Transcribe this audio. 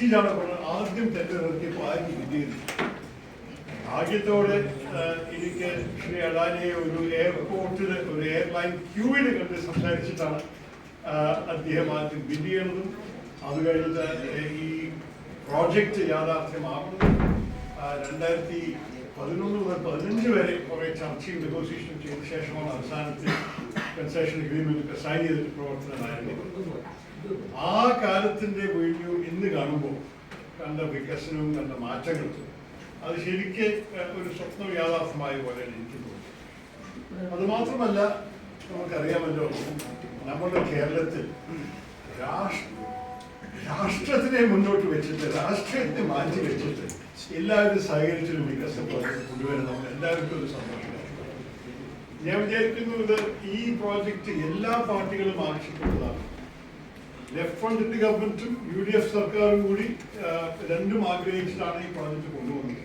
പ്രസ്റ്റീജാണ് പറഞ്ഞത്. ആദ്യം ടെൻഡർ നിർത്തിയപ്പോൾ ആരും വിജയിച്ചു. ഭാഗ്യത്തോടെ എനിക്ക് ശ്രീ അഡാനിയെ ഒരു എയർപോർട്ടിൽ ഒരു എയർലൈൻ ക്യൂവിൽ കണ്ട് സംസാരിച്ചിട്ടാണ് അദ്ദേഹം ആദ്യം ചെയ്യണതും അത് കഴിഞ്ഞിട്ട് ഈ പ്രോജക്റ്റ് യാഥാർത്ഥ്യമാകുന്നതും രണ്ടായിരത്തി പതിനൊന്ന് മുതൽ പതിനഞ്ച് വരെ കുറെ ചർച്ചയും നെഗോസിയേഷനും ചെയ്ത ശേഷമാണ് അവസാനത്തിൽ കൺസെഷൻ അഗ്രിമെന്റ് സൈൻ ചെയ്തിട്ട് പ്രവർത്തനമായിരുന്നു ആ കാലത്തിന്റെ വീഡിയോ ഇന്ന് കാണുമ്പോൾ കണ്ട വികസനവും കണ്ട മാറ്റങ്ങളും അത് ശരിക്ക് ഒരു സ്വപ്ന യാഥാർത്ഥമായ പോലെയാണ് എനിക്ക് തോന്നുന്നത് അത് മാത്രമല്ല നമുക്കറിയാമല്ലോ നമ്മുടെ കേരളത്തിൽ രാഷ്ട്ര രാഷ്ട്രത്തിനെ മുന്നോട്ട് വെച്ചിട്ട് രാഷ്ട്രീയത്തെ മാറ്റി വെച്ചിട്ട് എല്ലാവരും സഹകരിച്ചൊരു വികസന കൊണ്ടുവരുന്ന നമ്മൾ എല്ലാവർക്കും ഒരു സന്തോഷമാണ് ഞാൻ വിചാരിക്കുന്നു ഇത് ഈ പ്രോജക്റ്റ് എല്ലാ പാർട്ടികളും ആവശ്യപ്പെട്ടതാണ് ലെഫ്റ്റ് ഫ്രണ്ടിന്റെ ഗവൺമെന്റും യു ഡി എഫ് സർക്കാരും കൂടി രണ്ടും ആഗ്രഹിച്ചിട്ടാണ് ഈ പ്രോജക്റ്റ് കൊണ്ടുവന്നത്.